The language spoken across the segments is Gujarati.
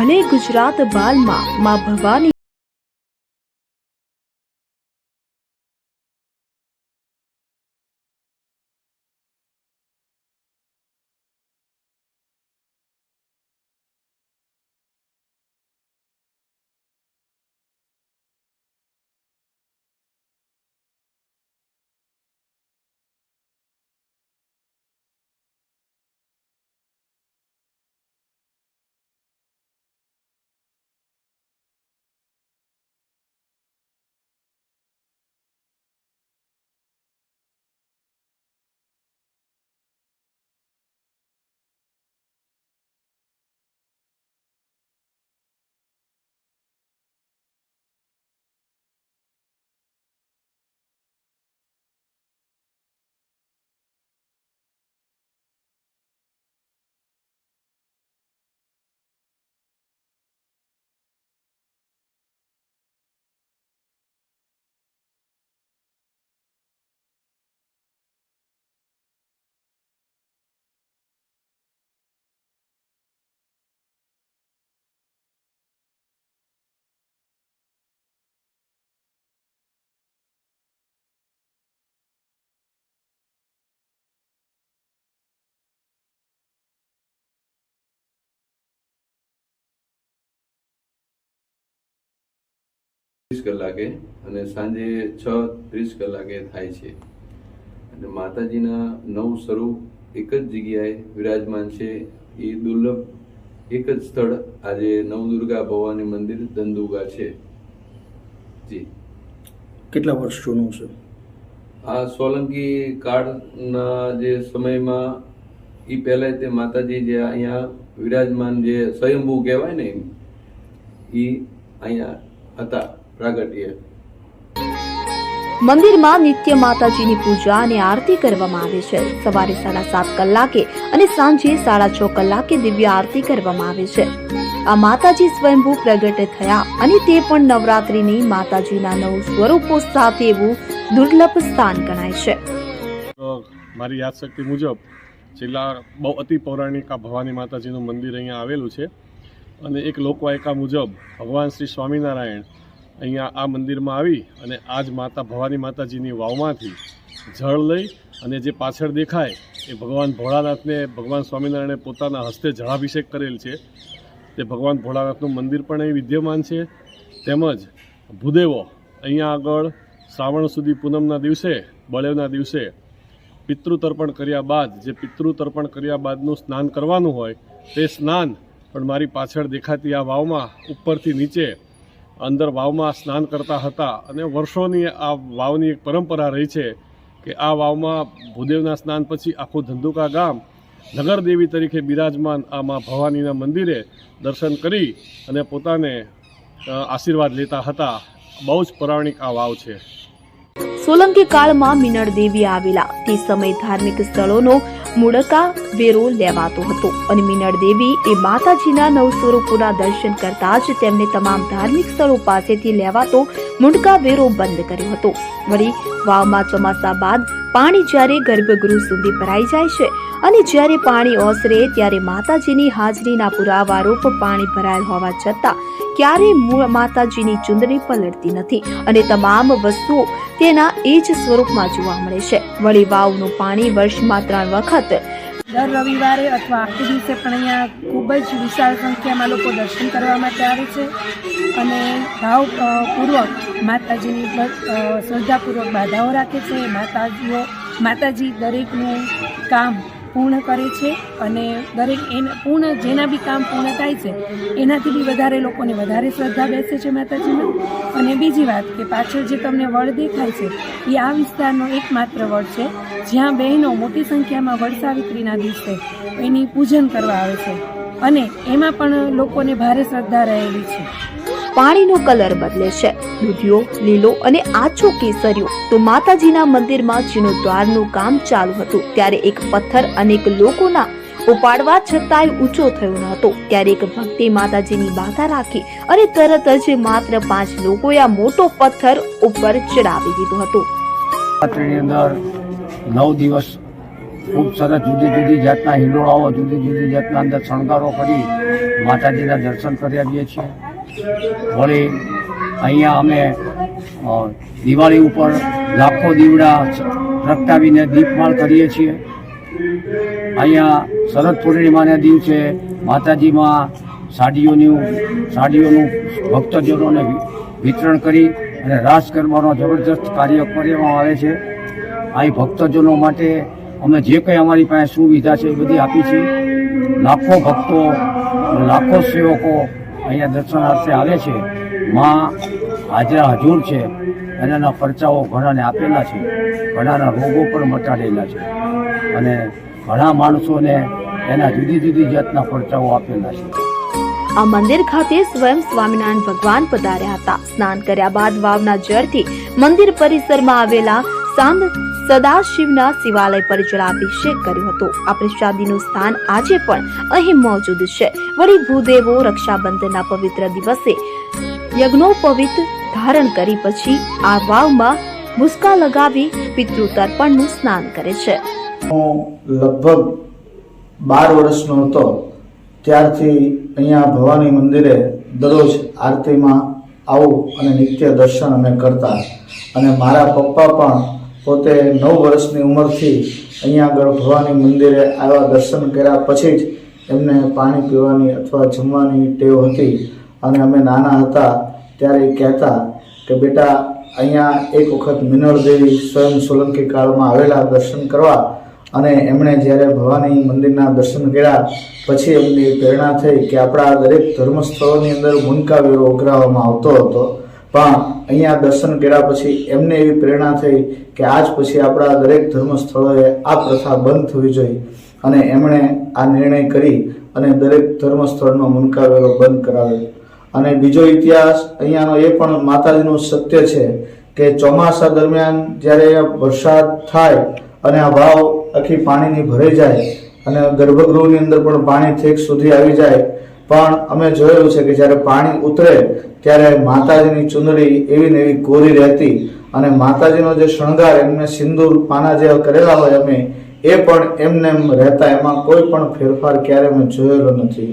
ભલે ગુજરાત બાલમાં માં ભવાની ત્રીસ કલાકે અને સાંજે છ ત્રીસ કલાકે થાય છે. અને માતાજીના નવ સ્વરૂપ એક જ જગ્યાએ વિરાજમાન છે. એ દુર્લભ એક જ સ્થળ આજે નવદુર્ગા ભવાની મંદિર દંદુગા છે. જી. કેટલા વર્ષ જૂનું છે? આ સોલંકી કાળના જે સમયમાં એ પહેલાં તે માતાજી જે અહીંયા વિરાજમાન જે સ્વયંભૂ કહેવાય ને એ અહીંયા હતા. પ્રાગટ્ય. મંદિરમાં નિત્ય માતાજીની પૂજા અને આરતી કરવામાં આવે છે. સવારે સાડા સાત કલાકે અને સાંજે સાડા છ કલાકે દિવ્ય આરતી કરવામાં આવે છે. આ માતાજી સ્વયંભૂ પ્રગટ થયા અને તે પણ નવરાત્રીની માતાજીના નવ સ્વરૂપો સાથે એવું દુર્લભ સ્થાન ગણાય છે. તો મારી યાદશક્તિ મુજબ છેલ્લા બહુ અતિ પૌરાણિક આ ભવાની માતાજીનું મંદિર અહીંયા આવેલું છે. અને એક લોકવાયકા મુજબ ભગવાન શ્રી સ્વામિનારાયણ અહીંયા આ મંદિરમાં આવી અને આજ માતા ભવાની માતાજીની વાવમાંથી જળ લઈ અને જે પાછળ દેખાય એ ભગવાન ભોળાનાથને, ભગવાન સ્વામિનારાયણે પોતાના હસ્તે જળાભિષેક કરેલ છે. તે ભગવાન ભોળાનાથનું મંદિર પણ અહીં વિદ્યમાન છે. તેમજ ભૂદેવો અહીંયા આગળ શ્રાવણ સુધી પૂનમના દિવસે, બળેવના દિવસે પિતૃતર્પણ કર્યા બાદ, જે પિતૃ તર્પણ કર્યા બાદનું સ્નાન કરવાનું હોય તે સ્નાન પણ મારી પાછળ દેખાતી આ વાવમાં ઉપરથી નીચે અંદર વાવમાં સ્નાન કરતા હતા અને વર્ષોની આ વાવની એક પરંપરા રહી છે કે આ વાવમાં ભૂદેવના સ્નાન પછી આખું ધંધુકા ગામ નગરદેવી તરીકે બિરાજમાન આ મા ભવાનીના મંદિરે દર્શન કરી અને પોતાને આશીર્વાદ લેતા હતા. બહુ જ પૌરાણિક આ વાવ છે. સોલંકી કાળમાં મિનળ દેવી આવેલા. તે સમય ધાર્મિક સ્થળોનો મુડકા, વેરો લેવાતો હતો અને મિનળ દેવી એ માતાજીના નવ સ્વરૂપોના દર્શન કરતા જ તેમને તમામ ધાર્મિક સ્થળો પાસેથી લેવાતો મુંડકા, વેરો બંધ કર્યો હતો. વળી વાવમાં ચોમાસા બાદ પાણી જ્યારે ગર્ભગૃહ સુધી ભરાઈ જાય છે અને જ્યારે પાણી ઓસરે ત્યારે માતાજીની હાજરીના પુરાવારૂપ પાણી ભરાયેલ હોવા છતાં ક્યારેય માતાજીની ચુંદડી પલળતી નથી અને તમામ વસ્તુઓ તેના એ જ સ્વરૂપમાં જોવા મળે છે. વળી વાવનું પાણી વર્ષમાં ત્રણ વખત દર રવિવારે અથવા આખી દિવસે પણ અહીંયા ખૂબ જ વિશાળ સંખ્યામાં લોકો દર્શન કરવા માટે આવે છે. અને ભાવપૂર્વક પૂર્વક માતાજીની શ્રદ્ધાપૂર્વક બાધાઓ રાખે છે. માતાજીઓ, માતાજી દરેકનું કામ પૂર્ણ કરે છે અને દરેક એન પૂર્ણ જેના બી કામ પૂર્ણ થાય છે, એનાથી બી વધારે લોકોને વધારે શ્રદ્ધા બેસે છે માતાજીમાં. અને બીજી વાત કે પાછળ જે તમને વડ દેખાય છે, એ આ વિસ્તારનો એકમાત્ર વડ છે, જ્યાં બહેનો મોટી સંખ્યામાં વડ સાવિત્રીના દિવસે એની પૂજન કરવા આવે છે. અને એમાં પણ લોકોને ભારે શ્રદ્ધા રહેલી છે. પાણીનો કલર બદલે છે. દૂધિયો, લીલો અને આછો કેસરિયો. તો માતાજીના મંદિરમાં જીર્ણોદ્વારનું કામ ચાલુ હતું. ત્યારે એક પથ્થર અનેક લોકોના ઉપાડવા છતાંય ઊંચો થયો ન હતો. ત્યારે એક ભક્તિ માતાજીની બાધા રાખી અને તરત જ માત્ર પાંચ લોકોએ આ મોટો પથ્થર ઉપર ચડાવી દીધો હતો. અંદર નવ દિવસ ખૂબ સરસ જુદી જુદી જાતના હિંડોળાઓ જુદી જુદી જાતના અંદર શણગારો કરી માતાજીના દર્શન કરી આવીએ છીએ. વળી અહીંયા અમે દિવાળી ઉપર લાખો દીવડા પ્રગટાવીને દીપમાળ કરીએ છીએ. અહીંયા શરદ પૂર્ણિમાના દિવસે માતાજીમાં સાડીઓનું સાડીઓનું ભક્તજનોને વિતરણ કરી અને રાસ ગરબાનો જબરજસ્ત કાર્ય કરવામાં આવે છે. અહીં ભક્તજનો માટે અમે જે કંઈ અમારી પાસે સુવિધા છે એ બધી આપી છે લાખો ભક્તો લાખો સેવકો અહીંયા દર્શનાર્થે આવે છે. માં હાજરા હજુર છે. એના પરચાઓ ઘણાને આપેલા છે. ઘણાના રોગો પણ મટાડેલા છે. અને ઘણા માણસોને એના જુદી જુદી જાતના પરચાઓ આપેલા છે. આ મંદિર ખાતે સ્વયં સ્વામિનારાયણ ભગવાન પધાર્યા હતા. સ્નાન કર્યા બાદ વાવના જળથી મંદિર પરિસરમાં આવેલા સાંદ સદાશિવના શિવાલય પર જળાભિષેક કર્યો હતો. આ પ્રસાદીનું સ્થાન આજે પણ અહીં મોજૂદ છે. વળી ભૂદેવો રક્ષાબંધનના પવિત્ર દિવસે યજ્ઞોપવિત ધારણ કરી પછી આ વાવમાં મુસ્કા લગાવી પિતૃ તર્પણનું સ્નાન કરે છે. હું લગભગ બાર વર્ષનો હતો. ત્યારથી અહીંયા ભવાની મંદિરે દરરોજ આરતીમાં આવું અને નિત્ય દર્શન અમે કરતા. અને મારા પપ્પા પણ પોતે નવ વર્ષની ઉંમરથી અહીંયા આગળ ભવાની મંદિરે આવ્યા દર્શન કર્યા પછી જ એમને પાણી પીવાની અથવા જમવાની ટેવ હતી. અને અમે નાના હતા ત્યારે કહેતા કે, બેટા, અહીંયા એક વખત મિનળ દેવી સ્વયં સોલંકી કાળમાં આવેલા દર્શન કરવા. અને એમણે જ્યારે ભવાની મંદિરના દર્શન કર્યા, પછી એમની પ્રેરણા થઈ કે આપણા દરેક ધર્મસ્થળોની અંદર મુનકા વેરો ઉઘરાવવામાં આવતો હતો. પણ અહીંયા દર્શન કર્યા પછી એમને એવી પ્રેરણા થઈ કે આજ પછી આપણા દરેક ધર્મ સ્થળોએ આ પ્રથા બંધ થવી જોઈએ. અને એમણે આ નિર્ણય કરી અને દરેક ધર્મ સ્થળનો મુનકાવેલો બંધ કરાવ્યો. અને બીજો ઇતિહાસ અહીંયાનો એ પણ માતાજીનું સત્ય છે કે ચોમાસા દરમિયાન જ્યારે વરસાદ થાય અને આ વાવ આખી પાણીની ભરાઈ જાય અને ગર્ભગૃહની અંદર પણ પાણી ઠેક સુધી આવી જાય પણ અમે જોયેલું છે કે જ્યારે પાણી ઉતરે ત્યારે માતાજીની ચુંદડી એવી ને એવી કોરી રહેતી અને માતાજીનો જે શણગાર એમને સિંદૂર, પાના જે કરેલા હોય અમે, એ પણ એમને એમ રહેતા, એમાં કોઈ પણ ફેરફાર ક્યારે મેં જોયેલો નથી.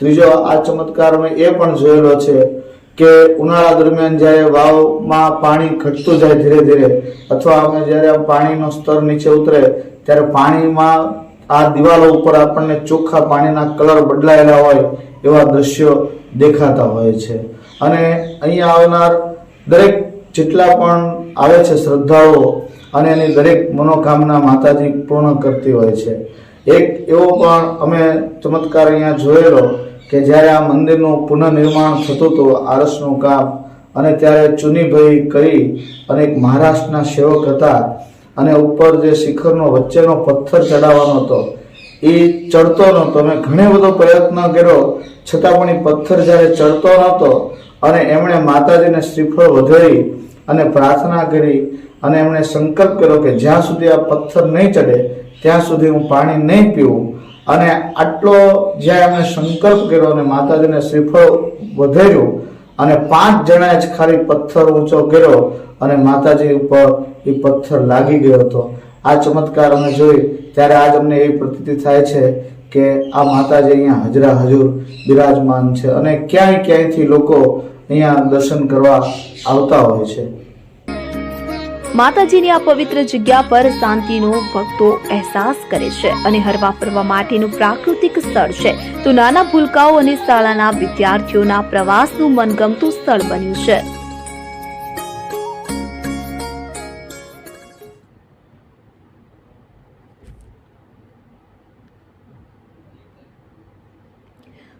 ત્રીજો આ ચમત્કાર મેં એ પણ જોયેલો છે કે ઉનાળા દરમિયાન જ્યારે વાવમાં પાણી ઘટતું જાય ધીરે ધીરે, અથવા અમે જ્યારે પાણીનો સ્તર નીચે ઉતરે, ત્યારે પાણીમાં આ દિવાલો ઉપર આપણને ચોખ્ખા પાણીના કલર બદલાયેલા હોય એવા દ્રશ્યો દેખાતા હોય છે. અને અહીંયા આવનાર દરેક જેટલા પણ આવે છે શ્રદ્ધાળુઓ અને એની દરેક મનોકામના માતાજી પૂર્ણ કરતી હોય છે. એક એવો પણ અમે ચમત્કાર અહીંયા જોયેલો કે જ્યારે આ મંદિરનું પુનઃનિર્માણ થતું હતું, આરસનું કામ, અને ત્યારે ચુનીભાઈ કરી અને એક મહારાષ્ટ્રના સેવક હતા, અને ઉપર જે શિખરનો વચ્ચેનો પથ્થર ચડાવવાનો હતો એ ચડતો નહોતો મેં ઘણો બધો પ્રયત્ન કર્યો. છતાં પણ એ પથ્થર જ્યારે ચડતો નહોતો અને એમણે માતાજીને શ્રીફળ વધેરી અને પ્રાર્થના કરી અને એમણે સંકલ્પ કર્યો કે જ્યાં સુધી આ પથ્થર નહીં ચડે, ત્યાં સુધી હું પાણી નહીં પીવું. અને આટલો જ્યાં એમણે સંકલ્પ કર્યો અને માતાજીને શ્રીફળ વધેર્યું અને પાંચ જણાએ જ ખાલી પથ્થર ઊંચો કર્યો અને માતાજી ઉપર એ પથ્થર લાગી ગયો હતો. આ ચમત્કાર અમે જોઈ ત્યારે આજ અમને એવી પ્રતીતિ થાય છે કે આ માતાજી અહીંયા હજરા હજુર બિરાજમાન છે અને ક્યાંય ક્યાંયથી લોકો અહીંયા દર્શન કરવા આવતા હોય છે. માતાજીની આ પવિત્ર જગ્યા પર શાંતિનો ભક્તો અહેસાસ કરે છે અને હરવા ફરવા માટેનું પ્રાકૃતિક સ્થળ છે. તો નાના ભૂલકાઓ અને શાળાના વિદ્યાર્થીઓના પ્રવાસનું મનગમતું સ્થળ બન્યું છે.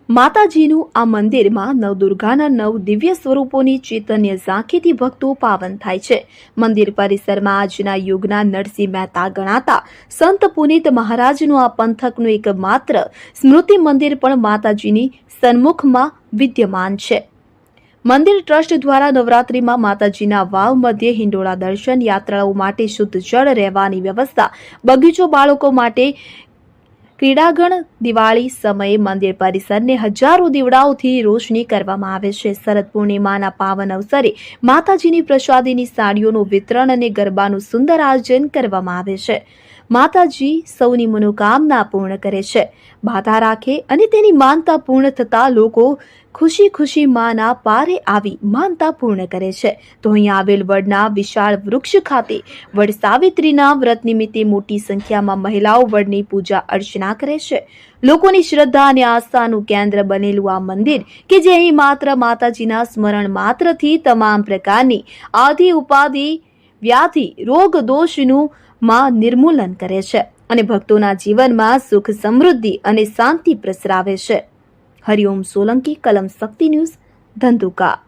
માતાજીનું આ મંદિરમાં નવદુર્ગાના નવ દિવ્ય સ્વરૂપોની ચૈતન્ય ઝાંખીથી ભક્તો પાવન થાય છે. મંદિર પરિસરમાં આજના યુગના નરસિંહ મહેતા ગણાતા સંત પુનિત મહારાજનું આ પંથકનું એકમાત્ર સ્મૃતિ મંદિર પણ માતાજીની સન્મુખમાં વિદ્યમાન છે. મંદિર ટ્રસ્ટ દ્વારા નવરાત્રિમાં માતાજીના વાવ મધ્યે હિંડોળા દર્શન યાત્રાઓ માટે શુદ્ધ જળ રહેવાની વ્યવસ્થા, બગીચો બાળકો માટે ક્રીડાગણ દિવાળી સમયે મંદિર પરિસરને હજારો દીવડાઓથી રોશની કરવામાં આવે છે. શરદ પૂર્ણિમાના પાવન અવસરે માતાજીની પ્રસાદીની સાડીઓનું વિતરણ અને ગરબાનું સુંદર આયોજન કરવામાં આવે છે. માતાજી સૌની મનોકામના પૂર્ણ કરે છે. બાધા રાખે અને તેની માનતા પૂર્ણ થતા લોકો ખુશી ખુશી માના પારે આવી માનતા પૂર્ણ કરે છે. તો અહીં આવેલ વડના વિશાળ વૃક્ષ ખાતે વડ સાવિત્રીના વ્રત નિમિત્તે મોટી સંખ્યામાં મહિલાઓ વડની પૂજા અર્ચના કરે છે. લોકોની શ્રદ્ધા અને આસ્થાનું કેન્દ્ર બનેલું આ મંદિર કે જે અહીં માત્ર માતાજીના સ્મરણ માત્રથી તમામ પ્રકારની આધિ ઉપાધિ, વ્યાધિ, રોગ, દોષનું માં નિર્મૂલન કરે છે અને ભક્તોના જીવનમાં સુખ સમૃદ્ધિ અને શાંતિ પ્રસરાવે છે. હરિઓમ સોલંકી, કલમ શક્તિ ન્યૂઝ, ધંધુકા.